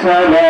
السلام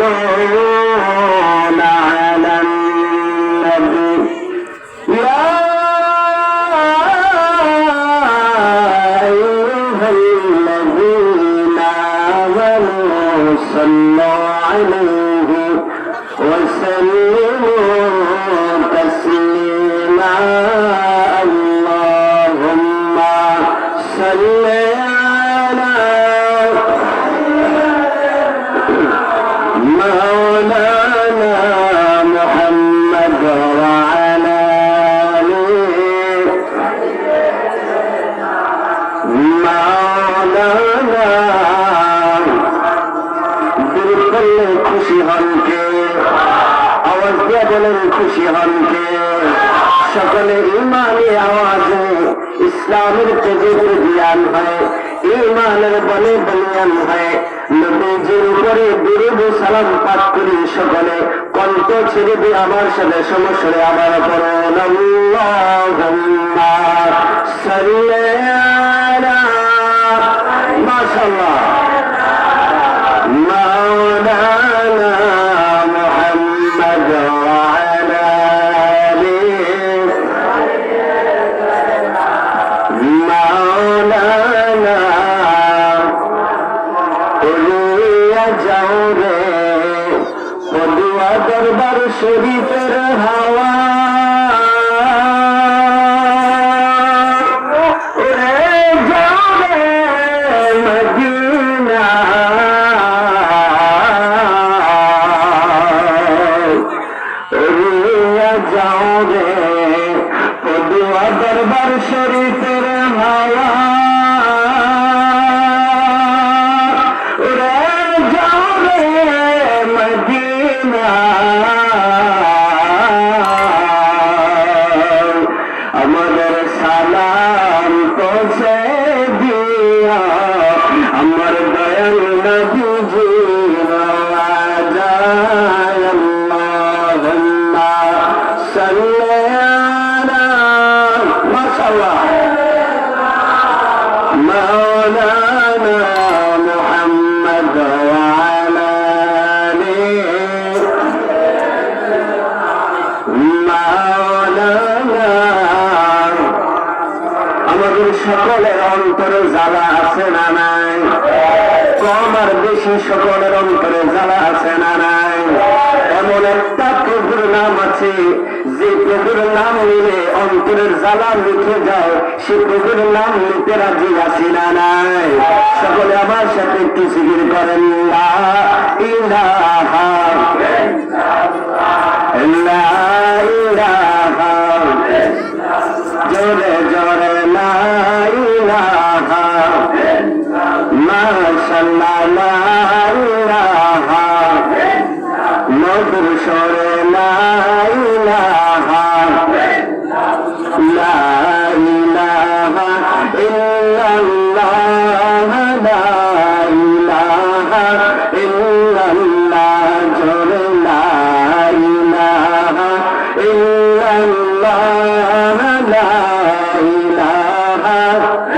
يصلون على النبي يا সকলে ইমানি আওয়াজে ইসলামের তেজের জ্ঞান হয়, ইমানের বলে বলিয়ান হয়। নবীজির উপরে দুরুদ সালাম পাঠ করি সকলে, কণ্ঠ ছেড়ে দিয়ে আমার সাথে সমস্যা আবার করুন আল্লাহ সরিয়া নাম নিলে অন্তরের জ্বালা লিখে যাও। সে প্রভুর নাম নিতে রাজি আছি না নাই। সকলে আমার সাথে একটু শিবির করেন। ইলাহা জোরে জোরে, লা ইলাহা। মাশাআল্লাহ have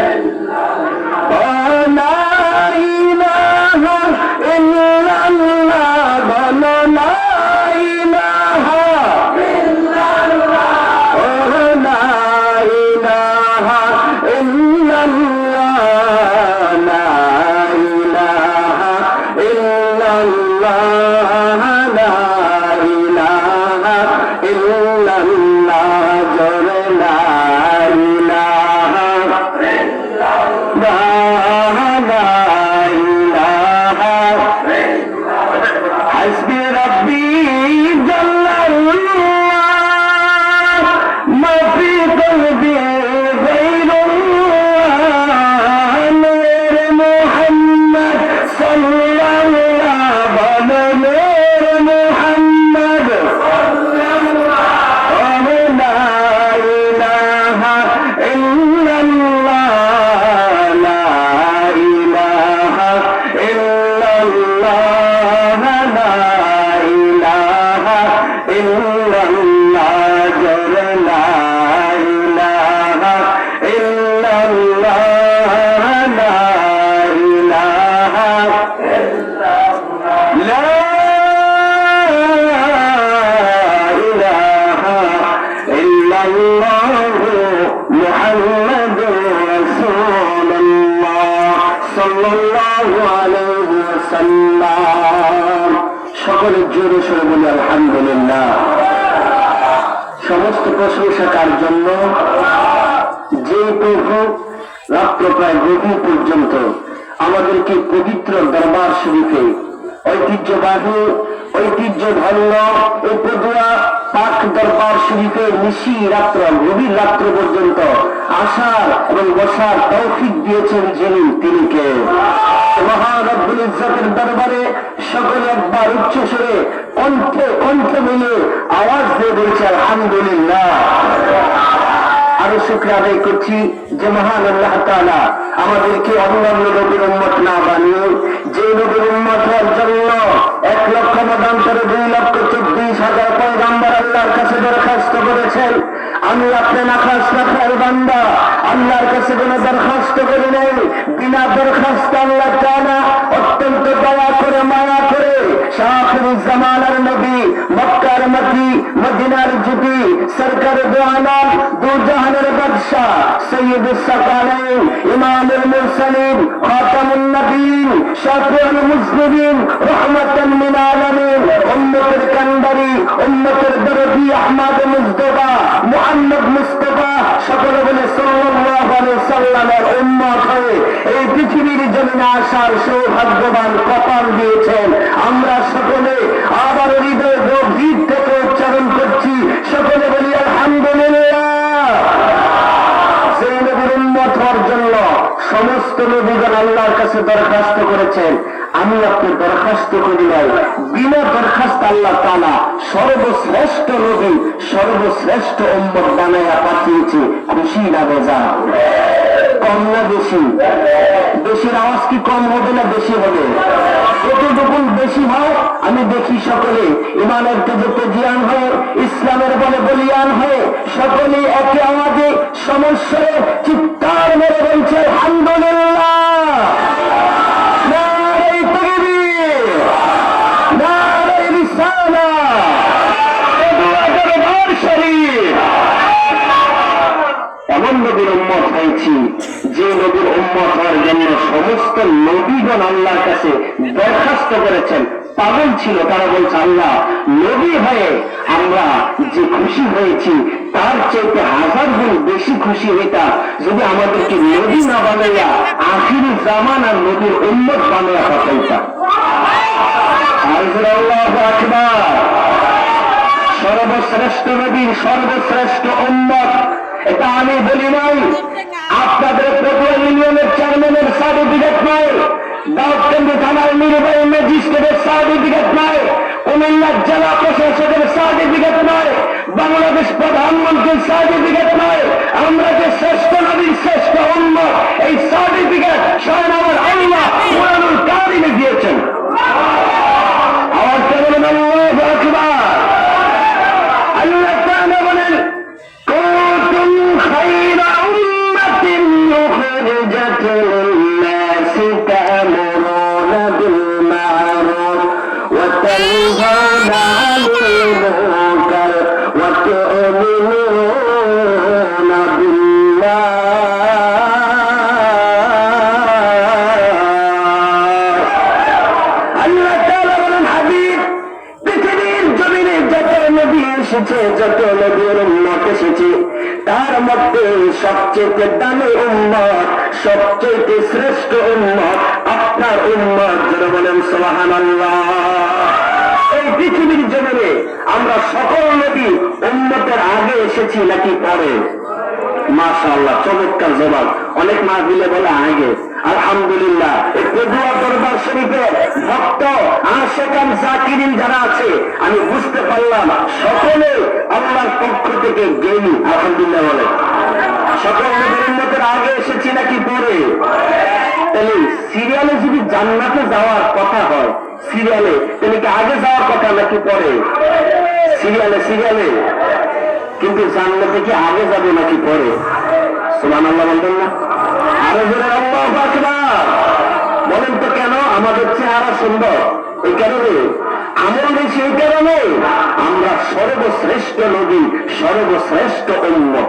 সাল্লাল্লাহু আলাইহি ওয়াসাল্লাম। সকলে জোরে সরে বলি, আলহামদুলিল্লাহ। সমস্ত প্রশংসা কার জন্য? যে প্রভু রাত্র প্রায় গভীর পর্যন্ত আমাদেরকে পবিত্র দরবার শরীফে ঐতিহ্যবাহী ঐতিহ্যধন্য এই পদুয়া পাক দরবার শরীফে নিশি রাত্র, গভীর রাত্র পর্যন্ত আসার এবং বসার তৌফিক দিয়েছেন যিনি, তিনি কে? মহান আব্দুল ইজ্জতের দরবারে সকলে একবার উচ্চ সুরে কণ্ঠে কণ্ঠে মিলে আওয়াজ দিয়ে বলছে, আলহামদুলিল্লাহ। আরও শুক্র আদায় করছি যে মহান আল্লাহ তাআলা আমাদেরকে অন্যান্য নবীর উম্মত না বানিয়ে, যে নবীর করেছেন। আমি আপনার আকাশ রাখার বান্দা। আল্লাহর কাছে কোনো দরখাস্ত করি নাই। বিনা দরখাস্ত আল্লাহ তাআলা অত্যন্ত দয়া করে, মায়া করে শাহির জামানার নবী মক্কার মতি মদিনার জুটি, সরকার দোয়ালাম দু জাহানের বাদশাহ সৈয়দ সাকালাইন ইমামুল মুরসালিন, খাতামুন নবীন শাফিউল মুজনিবিন রহমাতান লিল আলামিন, উম্মতের কান্ডারি, উম্মতের দরদি আহমদ মুজতবা মুহাম্মদ মুস্তাফা, সকলে বলে সাল্লাল্লাহু আলাইহি সাল্লামের উম্মত হয়ে এই পৃথিবীর জমিনে আসার সৌভাগ্যবান কপাল দিয়েছেন আমরা সকলে আবার হৃদয় গভীর থেকে উচ্চারণ করছি। সকলে বলি, আলহামদুলিল্লাহ। জন্য সমস্ত নবীগণ আল্লাহর কাছে দরখাস্ত করেছেন। আমি আপনি দরখাস্ত করি নাই। বিনা দরখাস্ত আল্লাহ তালা সর্বশ্রেষ্ঠ নবী, সর্বশ্রেষ্ঠ উম্মত বানাইয়া পাঠিয়েছে। খুশি না বেজা কম না বেশি। বেশির আওয়াজ কি কম হবে না বেশি হবে? যতটুকু বেশি হয়, আমি দেখি সকলে। ইমানের তেজতে জ্ঞান হয়ে, ইসলামের বলে বলিয়ান হয়ে সকলে একে আওয়াজে সমস্যায় চিৎকার মেরে বলছে শরীফ। এমন নবীর উম্মত হয়েছি নবীর উম্মত হওয়ার জন্য সমস্ত নবীগণ আল্লাহর কাছে দরখাস্ত করেছেন। পাগল ছিল, তারা বলছে, আল্লাহ, নবী হয়ে আমরা যে খুশি হয়েছি, তার চাইতে হাজার গুণ বেশি খুশি হইতা, যদি আমাদেরকে নবী না বানাইয়া আখির জামান আর নবীর উম্মত বানাইয়া পাঠাইতাম সর্বশ্রেষ্ঠ নবীর সর্বশ্রেষ্ঠ উম্মত, এটা আমি বলি নাই। আপনাদের পটুয়া ইউনিয়নের চেয়ারম্যানের সার্টিফিকেট নাই। দাউদকান্দি থানার নির্বাহী ম্যাজিস্ট্রেটের সার্টিফিকেট নাই। কুমিল্লা জেলা প্রশাসকের সার্টিফিকেট নাই। বাংলাদেশ প্রধানমন্ত্রীর সার্টিফিকেট নাই। আমরা যে শ্রেষ্ঠ নবীর শ্রেষ্ঠ উন্মত এই সার্টিফিকেট স্বয়ং তার মধ্যে সবচেয়ে দামি উম্মত, সবচেয়ে শ্রেষ্ঠ উম্মত আপনার উম্মত, যারা বলেন সোহান এই পৃথিবীর জমিনে আমরা সকল নদী উন্মতের আগে এসেছি নাকি পরে? মাশাআল্লাহ, চমৎকার জবাব অনেক মা দিলে বলে আগে আলহামদুলিল্লাহ সিরিয়ালে যদি জান্নাতে যাওয়ার কথা হয়, সিরিয়ালে, তাহলে কি আগে যাওয়ার কথা নাকি পরে? সিরিয়ালে সিরিয়ালে। কিন্তু জান্নাতে কি আগে যাবে নাকি পরে? সুমান আল্লাহ বলবেন না। বলেন তো কেন আমাদের চেহারা সুন্দর? এই কারণে? আমল বেশি এই কারণে? আমরা সর্বশ্রেষ্ঠ নবী, সর্বশ্রেষ্ঠ উন্মত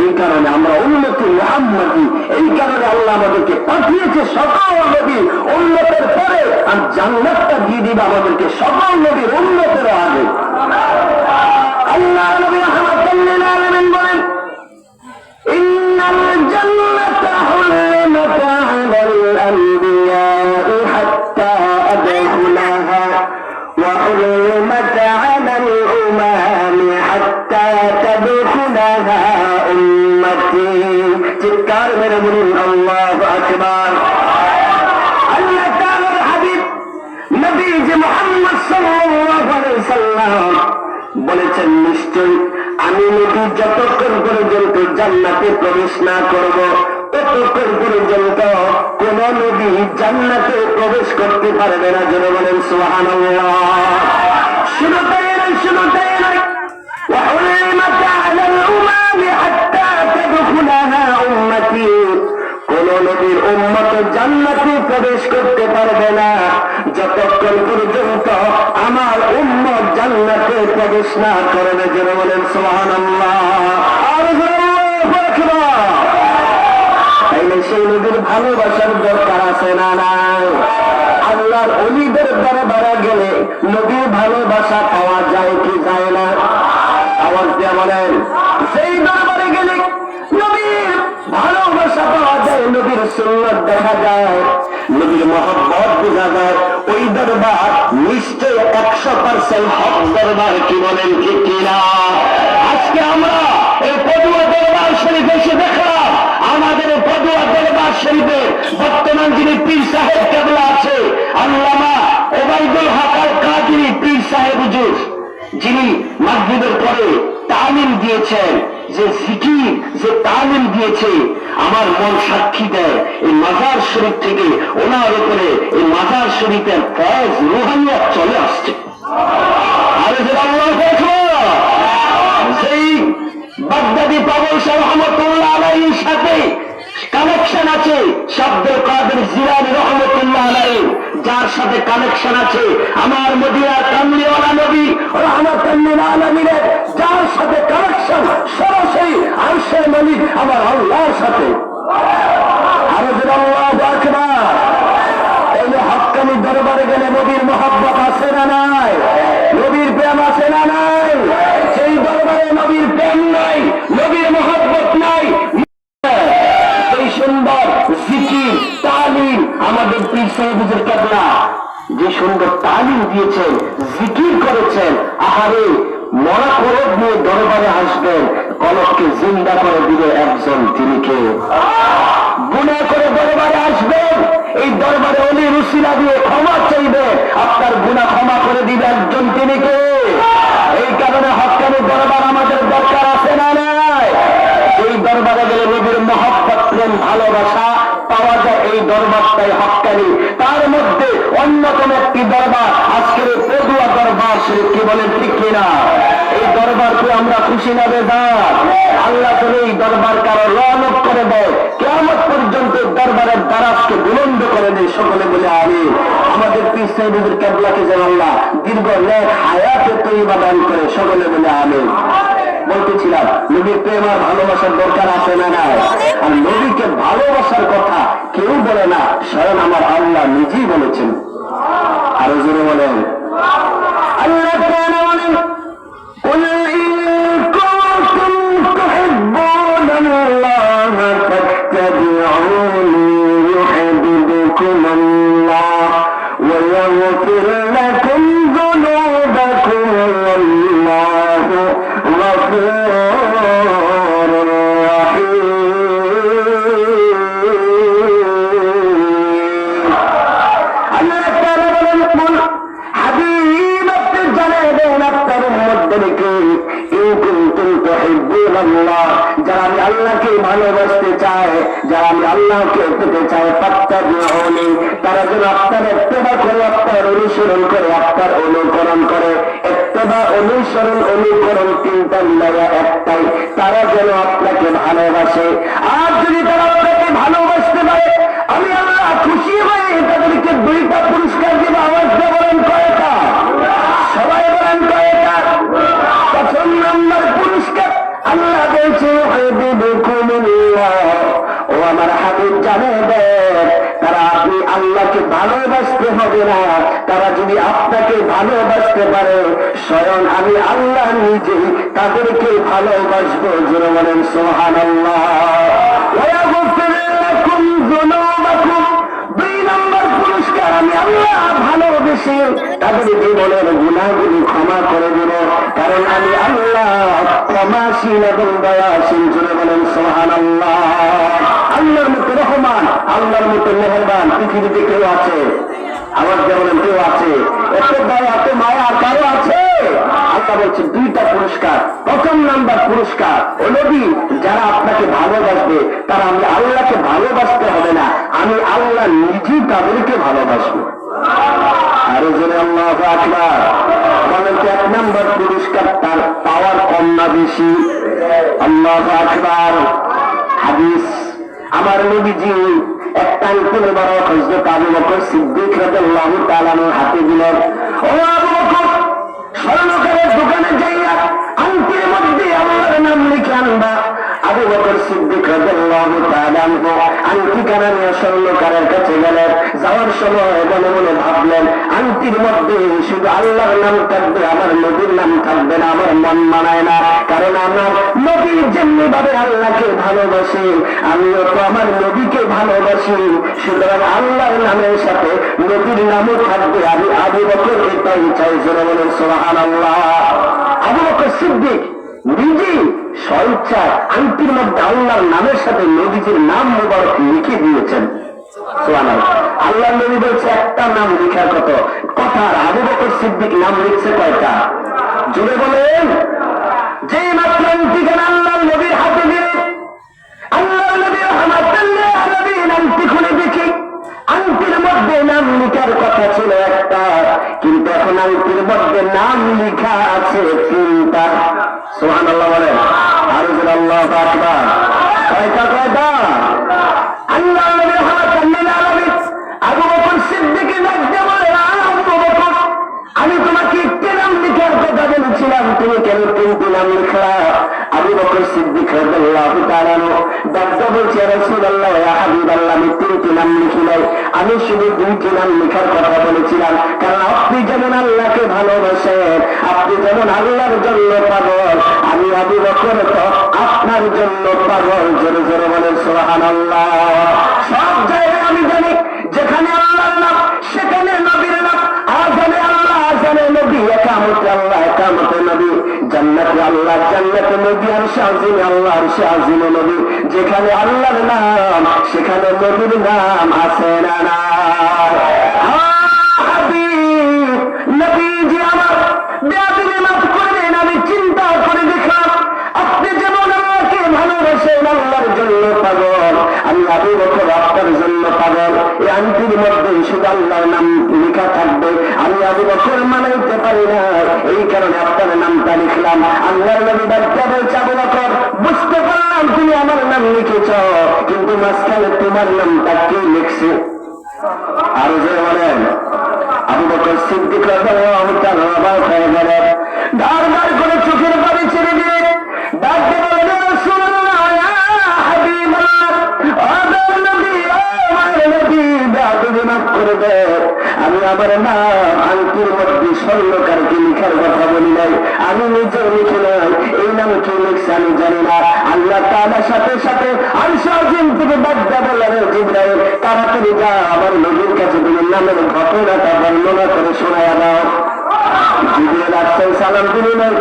এই কারণে আমরা উন্নতি মোহাম্মদী। এই কারণে আল্লাহ আমাদেরকে পাঠিয়েছে সকল নবী উন্নতের পরে। আর জান্নাতটা দিয়ে দিবে আমাদেরকে সকল নবীর উন্নতের আগে। আল্লাহ নবী আহমদ সাল্লাল্লাহু আলাইহি ওয়াসাল্লাম বলেন ইন্নাল জান্নাতা হুল মাতাআল আনবিয়া হাত্তা আদখুলাহা ওয়া হুরমাত আলাল উমাম হাত্তা তাদখুলাহা উম্মতি চিৎকার মেরে বলুন আল্লাহু আকবার আল্লাহ তাআলার হাবিব নবী যে মুহাম্মদ সাল্লাল্লাহু আলাইহি ওয়াসাল্লাম বলেছেন নিশ্চয় আমি নবী যতক্ষণ পর্যন্ত জান্নাতে প্রবেশ না করব ততক্ষণ পর্যন্ত কোন নবী জান্নাতে প্রবেশ করতে পারবে না যেন বলেন সুবহানাল্লাহ শুধু তাই নয় শুধু তাই নয় وحرمت على الأمم حتى تدخلها أمتي কোন নবীর উম্মত জান্নাতে প্রবেশ করতে পারবে না যতক্ষণ পর্যন্ত আমার উম্মত জান্নাতে প্রবেশ না করবে যেন বলেন তাইলে সেই নবীর ভালোবাসার দরকার আছে না আল্লাহর অলিদের দরবারে গেলে নবীর ভালোবাসা পাওয়া যায় কি যায় না? আওয়াজ দিয়ে বলেন সেই দরবারে গেলে নবীর ভালোবাসা পাওয়া যায়, নবীর সুন্নত দেখা যায়, নবীর মহব্বত বোঝা যায়, ওই দরবার নিশ্চয় একশো পার্সেন্ট হক দরবার কি বলেন ঠিক কিনা? আজকে আমরা এই পদুয়া দরবার শরীফ এসে দেখলাম, আমাদের পদুয়া দরবার শরীফে বর্তমান যিনি পীর সাহেব কেবলা আছে, আল্লামা ওবায়দুল হক আল কাদিনী পীর সাহেব যিনি মাগরিবের পরে তালিম দিয়েছেন। যে জিকির, যে তালিম দিয়েছে, আমার মন সাক্ষী দেয়। এই মাজার শরীফ থেকে ওনার উপরে এই মাজার শরীফের ফয়েজ রোহানিয়া চলে আসছে। সেই বাগদাদি পাগল সাহেব রহমতুল্লাহ আলাইহির সাথে কানেকশন আছে। শব্দুল কাদের জিলানি রহমতুল্লাহ আলাই যার সাথে কানেকশন আছে। আমার মদিনার কামলিওয়ালা নবী রহমতুল্লিল আলমিনের, যার সাথে কানেকশন সরাসরি আরশের মালিক আমার আল্লাহর সাথে। আরও আল্লাহ আকবার। যে হকানি দরবারে গেলে নবীর মহব্বত আছে না নাই? নবীর প্রেম আছে না নাই? সেই দরবারে নবীর প্রেম নাই, নবীর মহব্বত নাই। সুন্দর জিকির তালিম, আমাদের পীর সাহেবুজের কেবলা যে সুন্দর তালিম দিয়েছেন, জিকির করেছেন, আহারে, মরা করব নিয়ে দরবারে আসবেন, কলককে জিন্দা করে দিবে একজন তিনি কে গুণা করে দরবারে আসবেন, এই দরবারে অলি রুসিলা দিয়ে ক্ষমা চাইবে, আপনার গুণা ক্ষমা করে দিবে একজন তিনি কে এই কারণে হকানি দরবার আমাদের দরকার আছে না নাই এই দরবারে গেলে নবীর মহব্বত প্রেম ভালোবাসা পাওয়া যায় এই দরবারটাই হকানি। তার মধ্যে অন্যতম একটি দরবার আজকের পদুয়া দরবার শরীফ কি বলেন ঠিক কিনা? এই দরবারকে আমরা খুশি না বেদার আল্লাহ করে এই দরবার কারও রনক করে দেয় কেমন পর্যন্ত দরবারের দ্বারাজকে বুলন্দ করে দেয়, সকলে বলে আমি আমাদের পিস সাহেবের কেবলাকে যেন আল্লাহ দীর্ঘ লেখ হায়াতে তৈবা দান করে, সকলে বলে আমি বলতেছিলাম নবীর প্রেম আর ভালোবাসার দরকার আছে না না আর নবীকে ভালোবাসার কথা কেউ বলে না, স্বয়ং আমার আল্লাহ নিজেই বলেছেন। আরও জোরে বলেন। আল্লাহ বলেন যারা আমি আল্লাহকে ভালোবাসতে চায়, যারা আমি আল্লাহকে পেতে চায় ফাত্তাবিউনি তারা যেন আপনার ইত্তেবা করে আপনার অনুসরণ করে, আপনার অনুকরণ করে। অনুসরণ, অনুকরণ তিনটা মিলাইয়া একটাই, তারা যেন আপনাকে ভালোবাসে। আর যদি তারা আপনাকে ভালোবাসতে পারে, আমি আল্লাহ খুশি হয়ে তাদেরকে দুইটা পুরস্কার দিব, আওয়াজ দিয়ে বলেন ভালোবাসতে পারে, স্বয়ং নিজেই তাদেরকে ভালোবাসবো, জোরে বলেন সোহান দুই আমি আল্লাহ ভালোবেসে তাদের জীবনের গুণাগুলি ক্ষমা করে দেব, কারণ আমি আল্লাহ ক্ষমাশীল এবং দয়াশীল জুড়ে বলেন সোহান আল্লাহ আল্লাহর মতো রহমান, আল্লাহর মতো মেহরবান পৃথিবীতে কেউ আছে? আমার যেমন কেউ আছে এত দয়া এত মায়া কারও আছে। বলছে দুইটা পুরস্কার, প্রথম নাম্বার পুরস্কার ওলবি যারা আপনাকে ভালোবাসবে, তারা আমি আল্লাহকে ভালোবাসতে হবে না, আমি আল্লাহ তাদেরকে ভালোবাসবো। আরও জোরে আল্লাহ আকবার। বলেন এক নম্বর পুরস্কার তার পাওয়ার কম না বেশি? আল্লাহ আকবার। হাদিস। আমার নবীজি আঙ্কুলে বড় হজরত আবু বকর সিদ্দিক রাদিয়াল্লাহু তাআলার হাতে দিলেন। ও আবু বকর, স্বর্ণকারের দোকানে যাইয়া, আংটির মধ্যে নাম লিখে আনবা। আবু বকর আল্লাহকে ভালোবাসে, আমিও তো আমার নবীকে ভালোবাসি। সুতরাং আল্লাহর নামের সাথে নবীর নামও থাকবে। আমি আবু বকর এটাই চাই, জোরে বলেন সোহান আল্লাহ আবু বকর সিদ্দিক নিজে স্বইচ্ছা আংটির মধ্যে আল্লাহর নামের সাথে নবীজির নাম মোবারক লিখে দিয়েছেন। আল্লাহ নবী বলছে, একটা নাম লিখার কত? কথা আবু বকর সিদ্দিক নাম লিখছে কয়টা? জুড়ে বলেন। যে মাত্র আংটিখানা আল্লাহ নবীর হাতে দিলে আল্লাহ নবী রহমাতুল্লাহ নবী নামটি খুলে দেখি। আংটির মধ্যে নাম লিখার কথা ছিল একটা, কিন্তু এখন আংটির মধ্যে নাম লিখা আছে তিনটা। সোহান আল্লাহ আল্লাহ কয়টা কয়টা আল্লাহ বলে আমি তোমাকে একটি নাম লিখার কথা বলেছিলাম, তুমি কেন আমি শুধু দুইটি নাম লিখার কথা বলেছিলাম কারণ আপনি যেমন আল্লাহকে ভালোবাসেন আপনি যেমন আল্লাহর জন্য পাগল আমি আবু বকর আপনার জন্য পাগল জোরে জোরে সব জায়গায় আমি জানি যেখানে আল্লাহর নাম সেখানে নবীর নাম আজানে আল্লাহ আজানে নবী, একামতে আল্লাহ, একামতে নবী। জান্নাতে আল্লাহ জান্নাতে নবী আর শাহজিনে আল্লাহ আর শাহজিনে নবী। যেখানে আল্লাহর নাম, সেখানে নবীর নাম আছে না না আমি আল্লাহর আমি জন্য পাগল এই আংটির মধ্যে শুধু আল্লাহর নাম লেখা থাকবে। আমি আবু বকর মানাইতে পারি না। এই কারণে আপনার নামটা লিখলাম। আল্লাহর নবী বাচ্চা বলছে আবু বকর বুঝতে পারলাম তুমি আমার নাম লিখেছ। কিন্তু মাঝখানে তোমার নামটা কে লিখছে? আরও যে বলেন। আবু বকর সিদ্দিক ধার ধার করে চোখের পানি ছেড়ে আমি আমার নাম আংটির মধ্যে স্বর্ণকারকে লিখার কথা বলি নাই। আমি নিজেও লিখে নাই। এই নাম কি লিখছে আমি জানি না। আল্লাহ তাআলার সাথে সাথে আনসাজিন থেকে বাদ্দা বললেন জিব্রাইল। তাড়াতাড়ি যা, আমার নবীর কাছে তুমি নামের ঘটনাটা বর্ণনা করে শোনায় দাও। জিবরিল আসছেন সালাম বিনিময়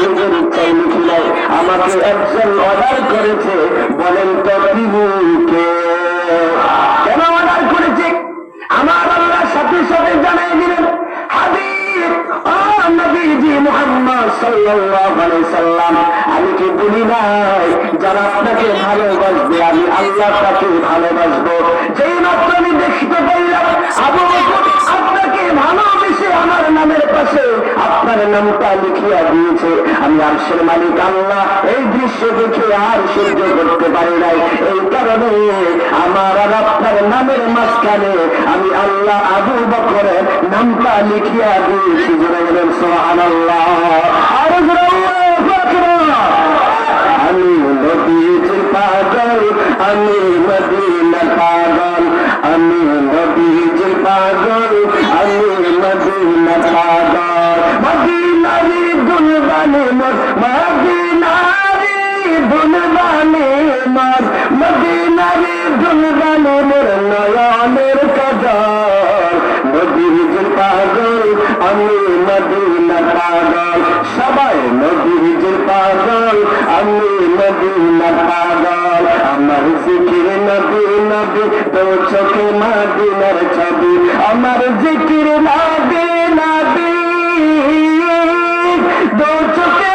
নিজের লিখে আমাকে একজন অর্ডার করেছে বলেন তো নবীজি মোহাম্মদ সাল্লাল্লাহু সাল্লাম, আমি কি বলি নাই? যারা আপনাকে ভালোবাসবে, আমি আল্লাহ তাকে ভালোবাসবো। যেই নামটা লিখিয়া দিয়েছে। আমি আরশের মালিক আল্লাহ। এই দৃশ্য দেখে আর সহ্য করতে পারি নাই। এই কারণে আমার আপনার নামের মাঝখানে আমি আল্লাহ আবু বকরের নামটা লিখিয়া দিয়েছি। সোহান আল্লাহ। আমি নদীর পাগল, আমি মদিনা পাগল, আমি নদীর পাগল, আমি মদিনা পাগল। মদিনারি দুলবানি মোর মদিনারি দুলবানি মোর মদিনারি দুলবানি মোর নয়নের কদর। নদীর পাগল, আমি মদিনা পাগল, সবাই নদীর আমি মদিনা পাগল আমার জিকির নবী নবী তো চোখে মদিনার ছবি। আমার জিকির নবী নবী, দো চোখে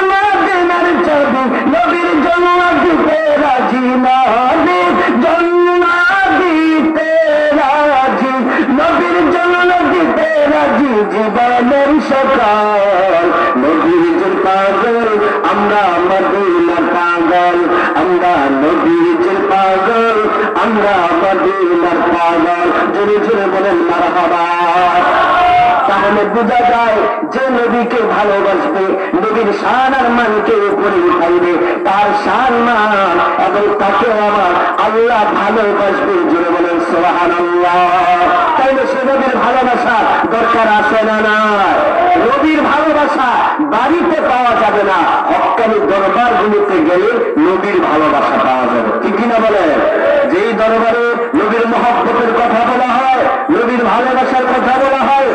নবীর জন্য দিতে রাজি নবী জন্য দিতে রাজি। নবীর জন্য দিতে রাজি জীবনের সকাল। নবীর আমরা পাগল পাগল, আমরা মদিনার পাগল। জোরে জোরে বলেন তাহলে বোঝা যায় যে নবীকে ভালোবাসবে, নবীর শান আর মানকে উপরে উঠাইবে। তার সান মান এবং তাকে আমার আল্লাহ ভালোবাসবে জোরে বলেন ভালোবাসা দরকার আছে না না নবীর ভালোবাসা বাড়িতে পাওয়া যাবে না। হকানি দরবার গুলিতে গেলে নবীর ভালোবাসা পাওয়া যাবে। ঠিক কিনা বলে যেই দরবারে নবীর মহব্বতের কথা বলা হয়, নবীর ভালোবাসার কথা বলা হয়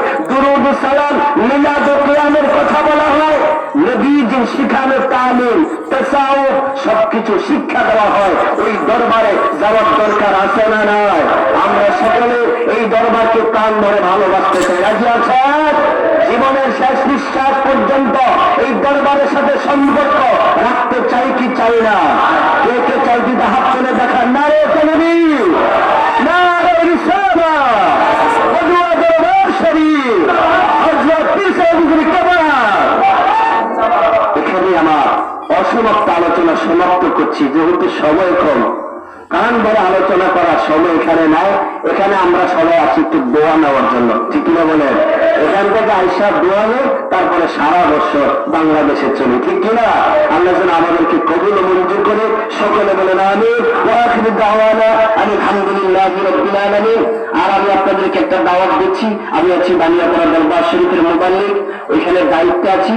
দুরুদ সালাম মিলাদ ও কিয়ামের কথা বলা হয়। নবীজির শিখানো তালিম তেসাও সবকিছু শিক্ষা দেওয়া হয়। ওই দরবারে যাওয়ার দরকার আছে না নয় আমরা সকলে এই দরবারকে প্রাণ ধরে ভালোবাসতে চাই। রাজি আছেন? জীবনের শেষ নিঃশ্বাস পর্যন্ত এই দরবারের সাথে সম্পর্ক রাখতে চাই কি চাই না কে কে চাই দিদা হাত তুলে দেখান না রে নবী না রে রিসালা বদুয়া দরবার শরীফ হযরত পীর সাহেব গুলি এখানে আমার অসমাপ্ত আলোচনা সমাপ্ত করছি, যেহেতু সময় কম। কারণ বড় আলোচনা করার সময় এখানে নাই, এখানে আমরা সবাই আছি একটু দোয়া নেওয়ার জন্য। ঠিক কিনা বলেন? এখান থেকে আইসা দোয়া নেই, তারপরে সারা বছর বাংলাদেশে চলি ঠিক কিনা? আল্লাহ যেন আমাদেরকে কবুল মঞ্জুর করে সকলে বলেন আমি আমি আলহামদুলিল্লাহ আলামিন। আর আমি আপনাদেরকে একটা দাওয়াত দিচ্ছি। আমি আছি বানিয়াপাড়া দরবার শরীফের মোবাইল ওইখানে দায়িত্বে আছি।